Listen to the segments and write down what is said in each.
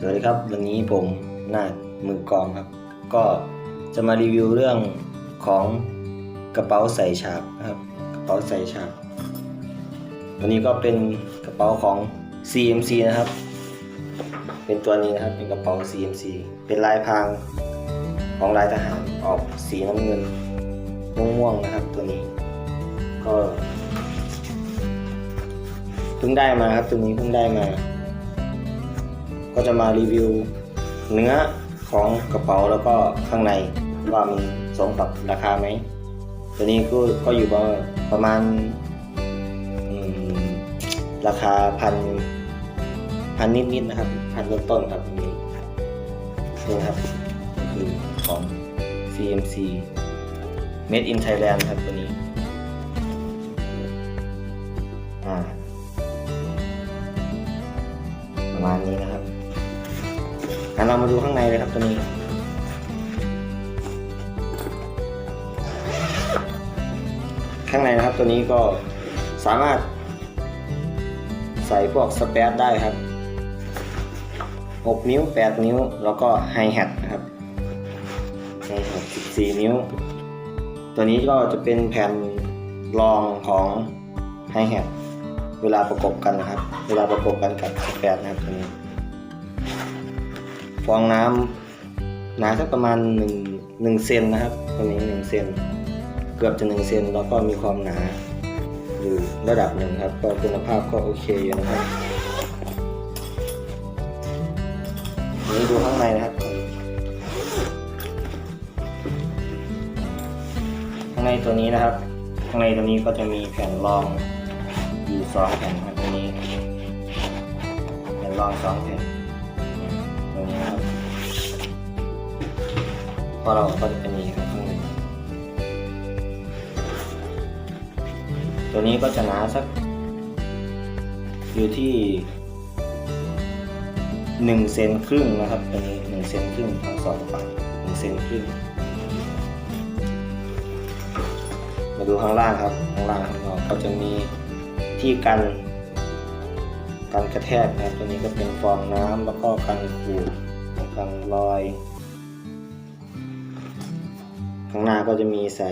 สวัสดีครับ วันนี้ผมนาดมือกองครับ ก็จะมารีวิวเรื่องของกระเป๋าใส่ฉากครับกระเป๋าใส่ฉากตัวนี้ก็เป็นกระเป๋าของ CMC นะครับ เป็นตัวนี้นะครับเป็นกระเป๋า CMC เป็นลายพรางของลายทหารออกสีน้ำเงินม่วงๆนะครับ ตัวนี้ ก็เพิ่งได้มาครับตัวนี้เพิ่งได้มา ก็จะมารีวิวเนื้อของกระเป๋าแล้วก็ข้างในว่ามันสมกับราคาไหมตัวนี้ก็ก็อยู่ประมาณราคาพันพันนิดๆนะครับพันต้นๆครับตรงนี้นี่ครับคือของ CMC Made in Thailand ครับตัวนี้ประมาณนี้นะครับ เรามาดูข้างในเลยครับตัวนี้ ข้างในนะครับตัวนี้ก็สามารถ ใส่พวกสเปรดได้ครับ 6 นิ้ว 8 นิ้ว แล้วก็ไฮแฮทนะครับไฮแฮท14 นิ้ว ตัวนี้ก็จะเป็นแผ่นรองของไฮแฮทเวลาประกบกันนะครับ เวลาประกบกันกับสเปรดนะครับตัวนี้ ฟองน้ำหนาสักประมาณ1 1เซนนะครับตัวนี้1เซนเกือบจะ1เซนแล้วก็มีความหนาอยู่ระดับหนึ่งครับ ก็คุณภาพก็โอเคอยู่นะครับนี่ดูข้างในนะครับข้างในตัวนี้นะครับ ข้างในตัวนี้ก็จะมีแผ่นรองอยู่สองแผ่นครับตัวนี้แผ่นรองสองแผ่น อเราก็จะเป็นอย่างนี้ครับข้างในตัวนี้ก็จะหนาสัก อยู่ที่หนึ่งเซนครึ่งนะครับตัวนี้หนึ่งเซนครึ่งทั้งสองฝั่งหนึ่งเซนครึ่งมาดูข้างล่างครับข้างล่างข้างนอกก็จะมีที่กันกันกระแทกนะครับตัวนี้ก็เป็นฟองน้ำแล้วก็กันขูดกันรอย ข้างหน้าก็จะมีใส่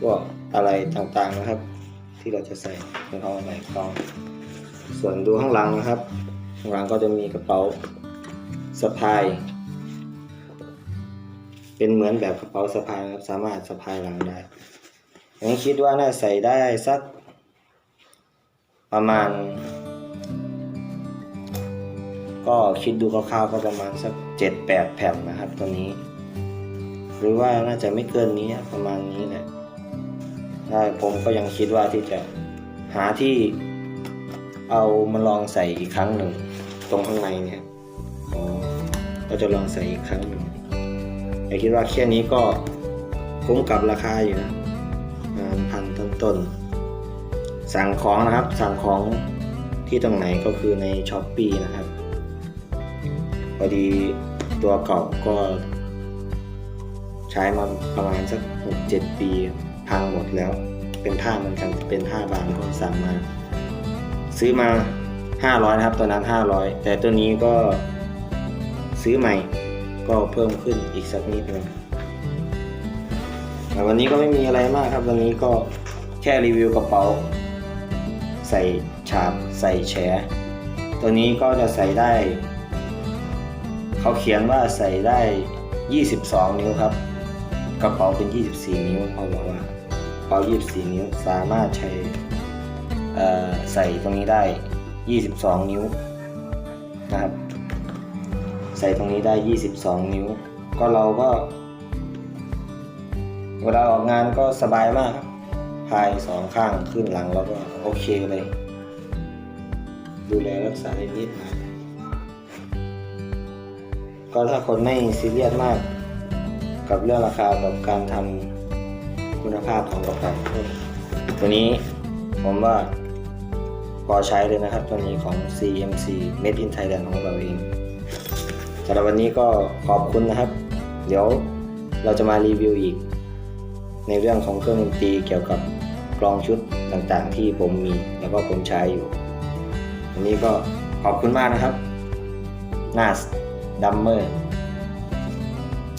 พวกอะไรต่างๆนะครับ ที่เราจะใส่ในห้องใส่กล่อง ส่วนดูข้างหลังนะครับ ข้างหลังก็จะมีกระเป๋าสะพาย เป็นเหมือนแบบกระเป๋าสะพายนะครับสามารถสะพายหลังได้อันนี้คิดว่าน่าใส่ได้สักประมาณ ก็คิดดูคร่าวๆก็ประมาณสักเจ็ดแปดแผ่นนะครับตัวนี้ หรือว่าน่าจะไม่เกินนี้ประมาณนี้แหละได้ผมก็ยังคิดว่าที่จะหาที่เอามาลองใส่อีกครั้งหนึ่ง ตรงข้างในเนี่ยเราจะลองใส่อีกครั้งหนึ่งแต่คิดว่าแค่นี้ก็คุ้มกับราคาอยู่นะประมาณพันต้นๆสั่งของนะครับ สั่งของที่ตรงไหนก็คือในช้อปปีนะครับพอดีตัวเก่าก็ ใช้มาประมาณสักหกเจ็ดปีพังหมดแล้ว เป็นผ้าเหมือนกันเป็นผ้าบางก็สั่งมา ซื้อมา 500นะครับตัวนั้น 500 แต่ตัวนี้ก็ซื้อใหม่ก็เพิ่มขึ้นอีกสักนิดนึงแต่วันนี้ก็ไม่มีอะไรมากครับ วันนี้ก็แค่รีวิวกระเป๋า ใส่ฉาบใส่แฉ ตัวนี้ก็จะใส่ได้ เขาเขียนว่าใส่ได้ 22 นิ้วครับ กระเป๋าเป็น 24 นิ้วเขาบอกว่ากระเป๋า 24 นิ้วสามารถใช้เอ่อใส่ตรงนี้ได้ 22 นิ้วนะครับ ใส่ตรงนี้ได้ 22 นิ้ว ก็เราก็ เวลาออกงานก็สบายมากพายสองข้างขึ้นหลังแล้วก็โอเคเลย ดูแลรักษานิดหน่อยก็ถ้าคนไม่ซีเรียสมาก กับเรื่องราคากับการทำคุณภาพของกระเป๋าตัวนี้ผมว่าพอใช้เลยนะครับ ตัวนี้ของ CMC Made in Thailand ของเราเองสำหรับวันนี้ก็ขอบคุณนะครับ เดี๋ยวเราจะมารีวิวอีก ในเรื่องของเครื่องดนตรีเกี่ยวกับกลองชุดต่างๆ ที่ผมมีแล้วก็ผมใช้อยู่วันนี้ก็ขอบคุณมากนะครับหน้าดัมเมอร์